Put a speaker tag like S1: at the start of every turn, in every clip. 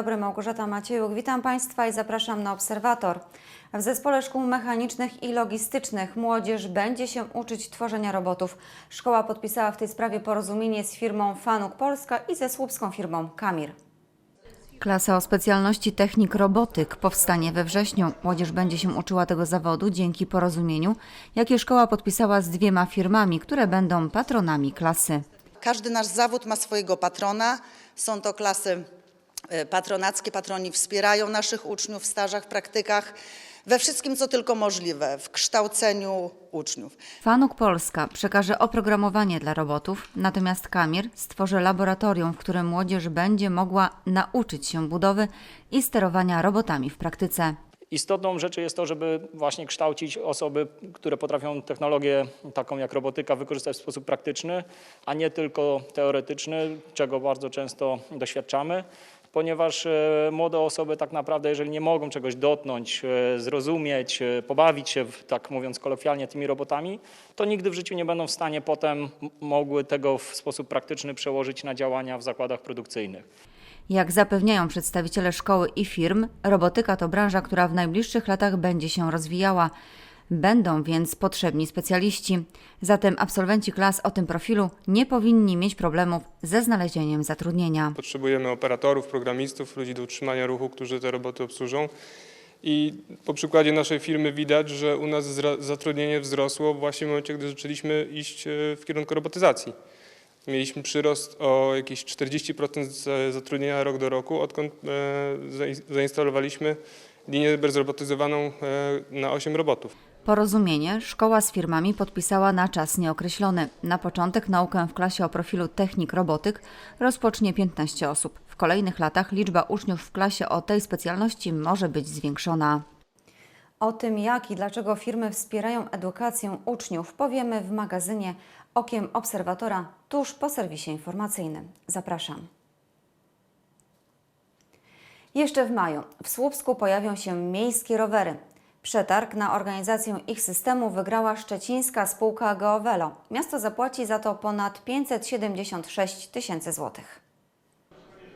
S1: Dobry, Małgorzata Maciejuk. Witam Państwa i zapraszam na Obserwator. W Zespole Szkół Mechanicznych i Logistycznych młodzież będzie się uczyć tworzenia robotów. Szkoła podpisała w tej sprawie porozumienie z firmą Fanuk Polska i ze słupską firmą Kamir. Klasa o specjalności technik robotyk powstanie we wrześniu. Młodzież będzie się uczyła tego zawodu dzięki porozumieniu, jakie szkoła podpisała z dwiema firmami, które będą patronami klasy.
S2: Każdy nasz zawód ma swojego patrona. Są to klasy patronackie. Patroni wspierają naszych uczniów w stażach, praktykach, we wszystkim, co tylko możliwe, w kształceniu uczniów.
S1: Fanuk Polska przekaże oprogramowanie dla robotów, natomiast Kamir stworzy laboratorium, w którym młodzież będzie mogła nauczyć się budowy i sterowania robotami w praktyce.
S3: Istotną rzeczy jest to, żeby właśnie kształcić osoby, które potrafią technologię taką jak robotyka wykorzystać w sposób praktyczny, a nie tylko teoretyczny, czego bardzo często doświadczamy. Ponieważ e, młode osoby tak naprawdę, jeżeli nie mogą czegoś dotknąć, e, zrozumieć, e, pobawić się, tak mówiąc kolokwialnie, tymi robotami, to nigdy w życiu nie będą w stanie potem mogły tego w sposób praktyczny przełożyć na działania w zakładach produkcyjnych.
S1: Jak zapewniają przedstawiciele szkoły i firm, robotyka to branża, która w najbliższych latach będzie się rozwijała. Będą więc potrzebni specjaliści. Zatem absolwenci klas o tym profilu nie powinni mieć problemów ze znalezieniem zatrudnienia.
S4: Potrzebujemy operatorów, programistów, ludzi do utrzymania ruchu, którzy te roboty obsłużą. I po przykładzie naszej firmy widać, że u nas zatrudnienie wzrosło właśnie w momencie, gdy zaczęliśmy iść e, w kierunku robotyzacji. Mieliśmy przyrost o jakieś 40% z- zatrudnienia rok do roku, odkąd e, zain- zainstalowaliśmy linię bezrobotyzowaną e, na 8 robotów.
S1: Porozumienie szkoła z firmami podpisała na czas nieokreślony. Na początek naukę w klasie o profilu technik robotyk rozpocznie 15 osób. W kolejnych latach liczba uczniów w klasie o tej specjalności może być zwiększona. O tym, jak i dlaczego firmy wspierają edukację uczniów, powiemy w magazynie Okiem Obserwatora tuż po serwisie informacyjnym. Zapraszam. Jeszcze w maju w Słupsku pojawią się miejskie rowery. Przetarg na organizację ich systemu wygrała szczecińska spółka Geovelo. Miasto zapłaci za to ponad 576 tysięcy złotych.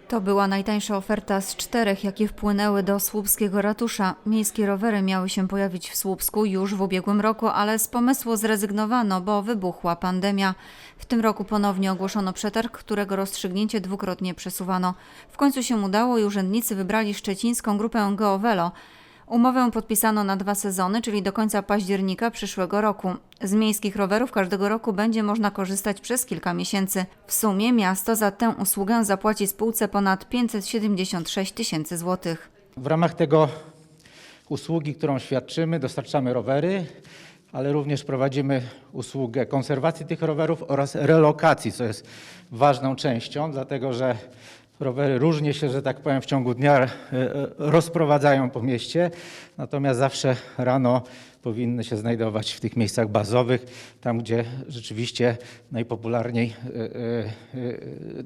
S1: To była najtańsza oferta z czterech, jakie wpłynęły do słupskiego ratusza. Miejskie rowery miały się pojawić w Słupsku już w ubiegłym roku, ale z pomysłu zrezygnowano, bo wybuchła pandemia. W tym roku ponownie ogłoszono przetarg, którego rozstrzygnięcie dwukrotnie przesuwano. W końcu się udało i urzędnicy wybrali szczecińską grupę Geovelo. Umowę podpisano na dwa sezony, czyli do końca października przyszłego roku. Z miejskich rowerów każdego roku będzie można korzystać przez kilka miesięcy. W sumie miasto za tę usługę zapłaci spółce ponad 576 tysięcy złotych.
S5: W ramach tego usługi, którą świadczymy, dostarczamy rowery, ale również prowadzimy usługę konserwacji tych rowerów oraz relokacji, co jest ważną częścią, dlatego że rowery różnie się, że tak powiem, w ciągu dnia e, e, rozprowadzają po mieście, natomiast zawsze rano powinny się znajdować w tych miejscach bazowych, tam gdzie rzeczywiście najpopularniej e, e,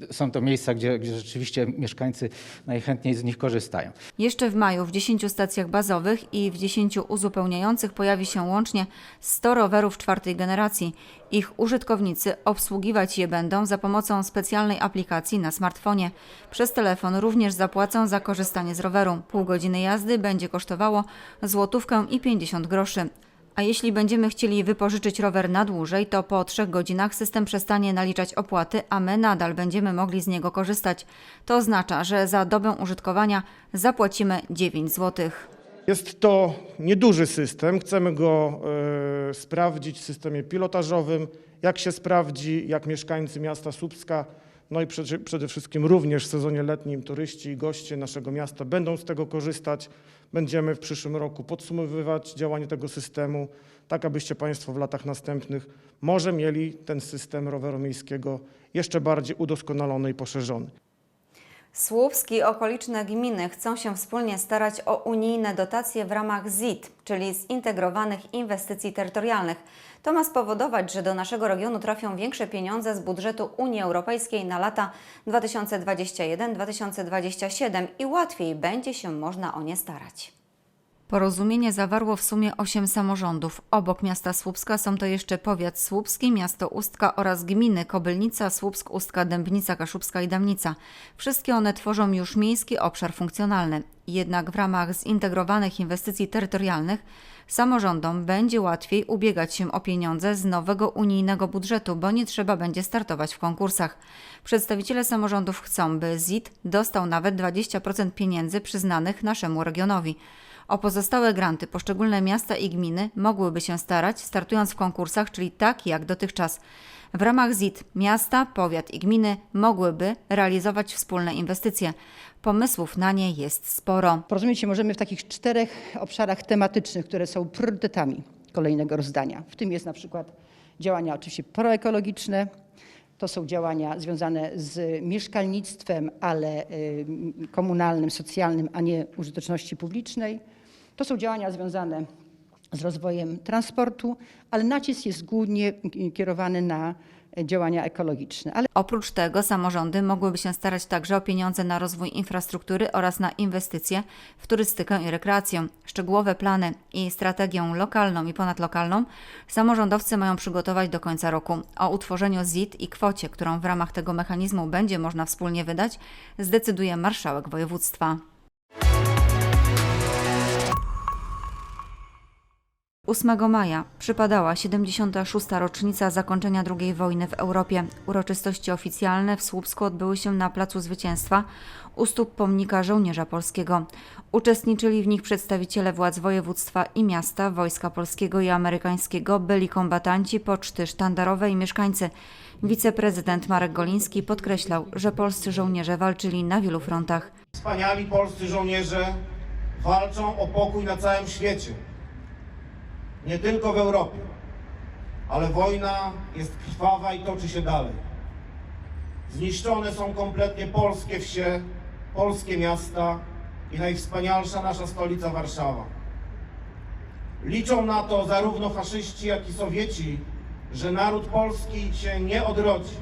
S5: e, są to miejsca, gdzie, gdzie rzeczywiście mieszkańcy najchętniej z nich korzystają.
S1: Jeszcze w maju w 10 stacjach bazowych i w 10 uzupełniających pojawi się łącznie 100 rowerów czwartej generacji. Ich użytkownicy obsługiwać je będą za pomocą specjalnej aplikacji na smartfonie. Przez telefon również zapłacą za korzystanie z roweru. Pół godziny jazdy będzie kosztowało złotówkę i 50 groszy. A jeśli będziemy chcieli wypożyczyć rower na dłużej, to po trzech godzinach system przestanie naliczać opłaty, a my nadal będziemy mogli z niego korzystać. To oznacza, że za dobę użytkowania zapłacimy 9 złotych.
S6: Jest to nieduży system. Chcemy go e, sprawdzić w systemie pilotażowym. Jak się sprawdzi, jak mieszkańcy miasta Słupska, no i przede, wszystkim również w sezonie letnim turyści i goście naszego miasta będą z tego korzystać. Będziemy w przyszłym roku podsumowywać działanie tego systemu, tak abyście Państwo w latach następnych może mieli ten system roweru miejskiego jeszcze bardziej udoskonalony i poszerzony.
S1: Słupski i okoliczne gminy chcą się wspólnie starać o unijne dotacje w ramach ZIT, czyli Zintegrowanych Inwestycji Terytorialnych. To ma spowodować, że do naszego regionu trafią większe pieniądze z budżetu Unii Europejskiej na lata 2021-2027 i łatwiej będzie się można o nie starać. Porozumienie zawarło w sumie 8 samorządów. Obok miasta Słupska są to jeszcze powiat słupski, miasto Ustka oraz gminy Kobylnica, Słupsk, Ustka, Dębnica, Kaszubska i Damnica. Wszystkie one tworzą już miejski obszar funkcjonalny. Jednak w ramach zintegrowanych inwestycji terytorialnych samorządom będzie łatwiej ubiegać się o pieniądze z nowego unijnego budżetu, bo nie trzeba będzie startować w konkursach. Przedstawiciele samorządów chcą, by ZIT dostał nawet 20% pieniędzy przyznanych naszemu regionowi. O pozostałe granty poszczególne miasta i gminy mogłyby się starać, startując w konkursach, czyli tak jak dotychczas. W ramach ZIT miasta, powiat i gminy mogłyby realizować wspólne inwestycje. Pomysłów na nie jest sporo.
S7: Porozumieć się możemy w takich czterech obszarach tematycznych, które są priorytetami kolejnego rozdania. W tym jest na przykład działania oczywiście proekologiczne, to są działania związane z mieszkalnictwem, ale y, komunalnym, socjalnym, a nie użyteczności publicznej. To są działania związane z rozwojem transportu, ale nacisk jest głównie kierowany na działania ekologiczne. Ale
S1: Oprócz tego samorządy mogłyby się starać także o pieniądze na rozwój infrastruktury oraz na inwestycje w turystykę i rekreację. Szczegółowe plany i strategię lokalną i ponadlokalną samorządowcy mają przygotować do końca roku. O utworzeniu ZIT i kwocie, którą w ramach tego mechanizmu będzie można wspólnie wydać, zdecyduje marszałek województwa. 8 maja przypadała 76. rocznica zakończenia II wojny w Europie. Uroczystości oficjalne w Słupsku odbyły się na Placu Zwycięstwa u stóp pomnika żołnierza polskiego. Uczestniczyli w nich przedstawiciele władz województwa i miasta, Wojska Polskiego i Amerykańskiego, byli kombatanci, poczty sztandarowe i mieszkańcy. Wiceprezydent Marek Goliński podkreślał, że polscy żołnierze walczyli na wielu frontach.
S8: Wspaniali polscy żołnierze walczą o pokój na całym świecie. Nie tylko w Europie. Ale wojna jest krwawa i toczy się dalej. Zniszczone są kompletnie polskie wsie, polskie miasta i najwspanialsza nasza stolica Warszawa. Liczą na to zarówno faszyści, jak i Sowieci, że naród polski się nie odrodzi.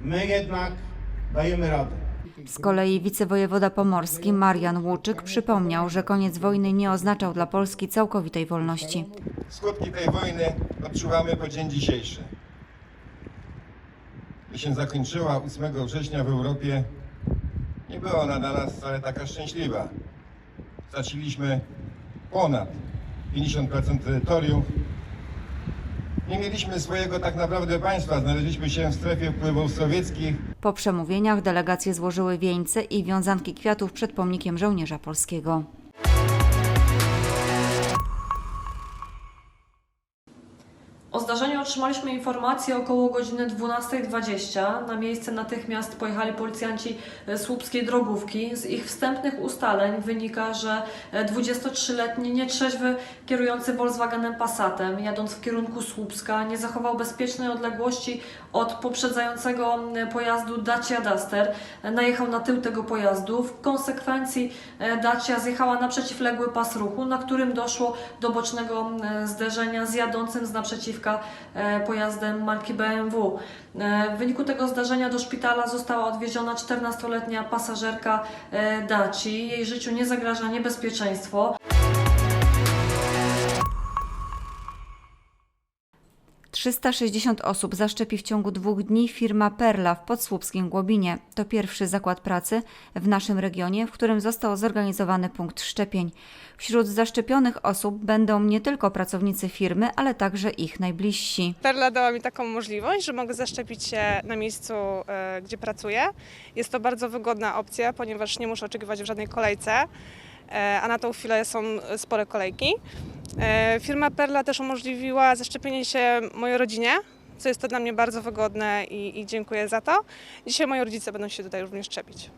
S8: My jednak dajemy radę.
S1: Z kolei wicewojewoda pomorski Marian Łuczyk przypomniał, że koniec wojny nie oznaczał dla Polski całkowitej wolności.
S9: Skutki tej wojny odczuwamy po dzień dzisiejszy. Gdy się zakończyła 8 września w Europie, nie była ona dla nas wcale taka szczęśliwa. Straciliśmy ponad 50% terytorium. Nie mieliśmy swojego tak naprawdę państwa, znaleźliśmy się w strefie wpływów sowieckich,
S1: Po przemówieniach delegacje złożyły wieńce i wiązanki kwiatów przed pomnikiem żołnierza polskiego.
S10: Otrzymaliśmy informację około godziny 12.20. Na miejsce natychmiast pojechali policjanci e, słupskiej drogówki. Z ich wstępnych ustaleń wynika, że e, 23-letni nietrzeźwy kierujący Volkswagenem Passatem, jadąc w kierunku Słupska, nie zachował bezpiecznej odległości od poprzedzającego e, pojazdu Dacia Duster. E, Najechał na tył tego pojazdu. W konsekwencji e, Dacia zjechała na przeciwległy pas ruchu, na którym doszło do bocznego e, zderzenia z jadącym z naprzeciwka e, pojazdem marki BMW. E, W wyniku tego zdarzenia do szpitala została odwieziona 14-letnia pasażerka e, Daci. Jej życiu nie zagraża niebezpieczeństwo.
S1: 360 osób zaszczepi w ciągu dwóch dni firma Perla w podsłupskim Głobinie. To pierwszy zakład pracy w naszym regionie, w którym został zorganizowany punkt szczepień. Wśród zaszczepionych osób będą nie tylko pracownicy firmy, ale także ich najbliżsi.
S11: Perla dała mi taką możliwość, że mogę zaszczepić się na miejscu, e, gdzie pracuję. Jest to bardzo wygodna opcja, ponieważ nie muszę oczekiwać w żadnej kolejce, e, a na tą chwilę są spore kolejki. E, Firma Perla też umożliwiła zaszczepienie się mojej rodzinie, co jest to dla mnie bardzo wygodne i, i dziękuję za to. Dzisiaj moi rodzice będą się tutaj również szczepić.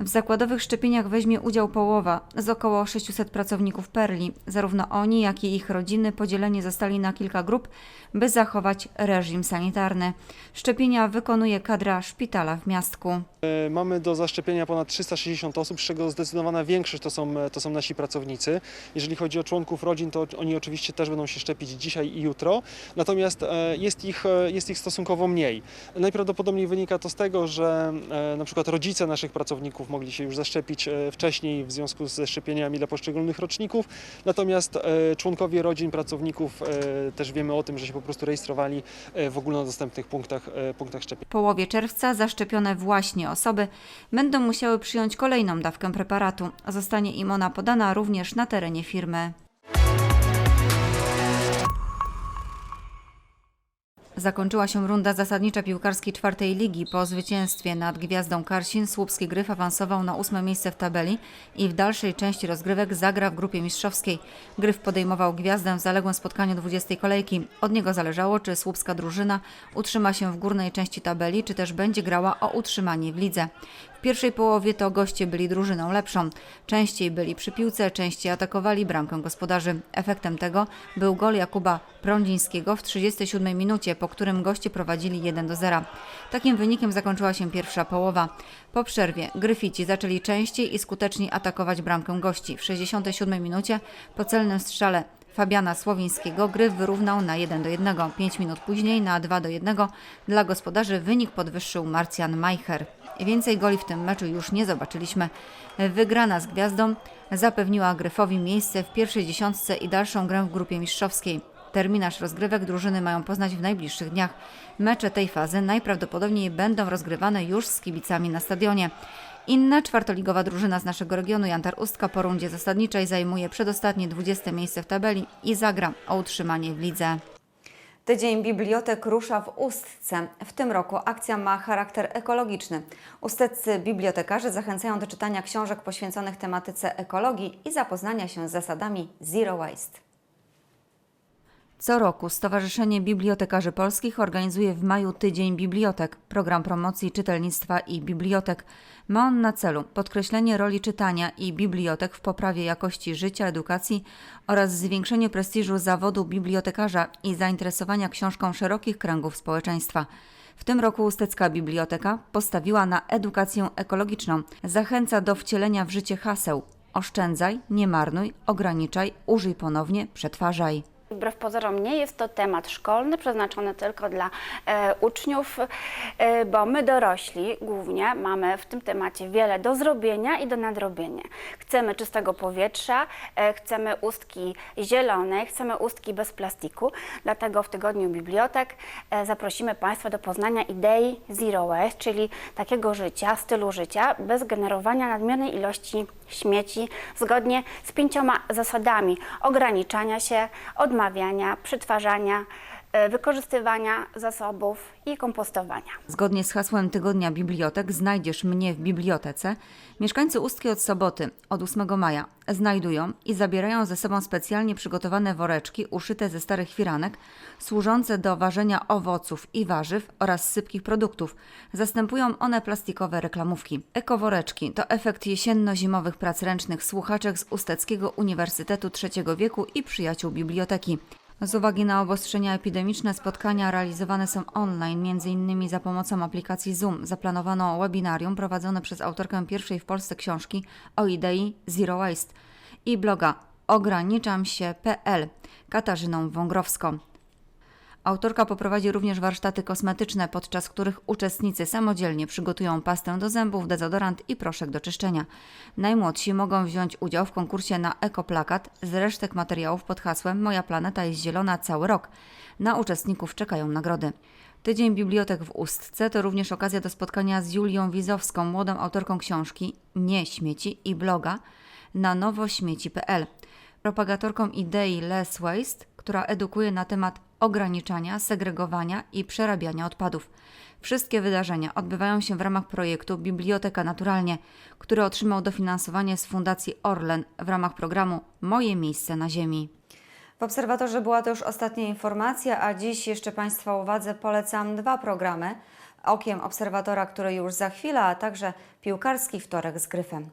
S1: W zakładowych szczepieniach weźmie udział połowa z około 600 pracowników Perli. Zarówno oni, jak i ich rodziny podzieleni zostali na kilka grup, by zachować reżim sanitarny. Szczepienia wykonuje kadra szpitala w miastku.
S12: E, Mamy do zaszczepienia ponad 360 osób, z czego zdecydowana większość to są, to są nasi pracownicy. Jeżeli chodzi o członków rodzin, to oni oczywiście też będą się szczepić dzisiaj i jutro, natomiast e, jest ich, e, jest ich stosunkowo mniej. Najprawdopodobniej wynika to z tego, że e, na przykład rodzice naszych pracowników mogli się już zaszczepić e, wcześniej w związku ze szczepieniami dla poszczególnych roczników. Natomiast e, członkowie rodzin, pracowników e, też wiemy o tym, że się po prostu rejestrowali w ogólnodostępnych punktach, punktach szczepień.
S1: W połowie czerwca zaszczepione właśnie osoby będą musiały przyjąć kolejną dawkę preparatu. Zostanie im ona podana również na terenie firmy. Zakończyła się runda zasadnicza piłkarskiej czwartej ligi. Po zwycięstwie nad Gwiazdą Karsin Słupski Gryf awansował na ósme miejsce w tabeli i w dalszej części rozgrywek zagra w grupie mistrzowskiej. Gryf podejmował Gwiazdę w zaległym spotkaniu 20 kolejki. Od niego zależało, czy słupska drużyna utrzyma się w górnej części tabeli, czy też będzie grała o utrzymanie w lidze. W pierwszej połowie to goście byli drużyną lepszą. Częściej byli przy piłce, częściej atakowali bramkę gospodarzy. Efektem tego był gol Jakuba Prądzińskiego w 37 minucie, po którym goście prowadzili 1 do 0. Takim wynikiem zakończyła się pierwsza połowa. Po przerwie Gryfici zaczęli częściej i skuteczniej atakować bramkę gości. W 67 minucie po celnym strzale Fabiana Słowińskiego Gryf wyrównał na 1 do 1. 5 minut później na 2 do 1 dla gospodarzy wynik podwyższył Marcjan Majcher. Więcej goli w tym meczu już nie zobaczyliśmy. Wygrana z Gwiazdą zapewniła Gryfowi miejsce w pierwszej dziesiątce i dalszą grę w grupie mistrzowskiej. Terminarz rozgrywek drużyny mają poznać w najbliższych dniach. Mecze tej fazy najprawdopodobniej będą rozgrywane już z kibicami na stadionie. Inna czwartoligowa drużyna z naszego regionu, Jantar Ustka, po rundzie zasadniczej zajmuje przedostatnie 20 miejsce w tabeli i zagra o utrzymanie w lidze. Tydzień Bibliotek rusza w Ustce. W tym roku akcja ma charakter ekologiczny. Usteccy bibliotekarze zachęcają do czytania książek poświęconych tematyce ekologii i zapoznania się z zasadami Zero Waste. Co roku Stowarzyszenie Bibliotekarzy Polskich organizuje w maju Tydzień Bibliotek, program promocji czytelnictwa i bibliotek. Ma on na celu podkreślenie roli czytania i bibliotek w poprawie jakości życia, edukacji oraz zwiększenie prestiżu zawodu bibliotekarza i zainteresowania książką szerokich kręgów społeczeństwa. W tym roku Ustecka Biblioteka postawiła na edukację ekologiczną. Zachęca do wcielenia w życie haseł oszczędzaj, nie marnuj, ograniczaj, użyj ponownie, przetwarzaj.
S13: Wbrew pozorom nie jest to temat szkolny, przeznaczony tylko dla e, uczniów, e, bo my dorośli głównie mamy w tym temacie wiele do zrobienia i do nadrobienia. Chcemy czystego powietrza, e, chcemy ustki zielone, chcemy ustki bez plastiku, dlatego w Tygodniu Bibliotek e, zaprosimy Państwa do poznania idei Zero Waste, czyli takiego życia, stylu życia bez generowania nadmiernej ilości śmieci, zgodnie z pięcioma zasadami ograniczania się, odmawiania, przetwarzania, wykorzystywania zasobów i kompostowania.
S1: Zgodnie z hasłem Tygodnia Bibliotek znajdziesz mnie w bibliotece. Mieszkańcy Ustki od soboty, od 8 maja, znajdują i zabierają ze sobą specjalnie przygotowane woreczki uszyte ze starych firanek, służące do ważenia owoców i warzyw oraz sypkich produktów. Zastępują one plastikowe reklamówki. Ekoworeczki to efekt jesienno-zimowych prac ręcznych słuchaczek z Usteckiego Uniwersytetu Trzeciego Wieku i przyjaciół biblioteki. Z uwagi na obostrzenia epidemiczne spotkania realizowane są online, m.in. za pomocą aplikacji Zoom. Zaplanowano webinarium prowadzone przez autorkę pierwszej w Polsce książki o idei Zero Waste i bloga ograniczam się.pl Katarzyną Wągrowską. Autorka poprowadzi również warsztaty kosmetyczne, podczas których uczestnicy samodzielnie przygotują pastę do zębów, dezodorant i proszek do czyszczenia. Najmłodsi mogą wziąć udział w konkursie na ekoplakat z resztek materiałów pod hasłem Moja planeta jest zielona cały rok. Na uczestników czekają nagrody. Tydzień Bibliotek w Ustce to również okazja do spotkania z Julią Wizowską, młodą autorką książki Nie śmieci i bloga na nowośmieci.pl propagatorką idei Less Waste, która edukuje na temat ograniczania, segregowania i przerabiania odpadów. Wszystkie wydarzenia odbywają się w ramach projektu Biblioteka Naturalnie, który otrzymał dofinansowanie z Fundacji Orlen w ramach programu Moje miejsce na Ziemi. W Obserwatorze była to już ostatnia informacja, a dziś jeszcze Państwa uwadze polecam dwa programy. Okiem Obserwatora, który już za chwilę, a także piłkarski wtorek z Gryfem.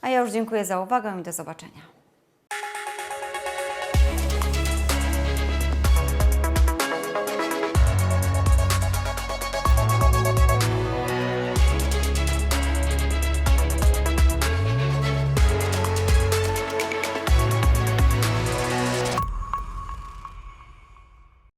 S1: A ja już dziękuję za uwagę i do zobaczenia.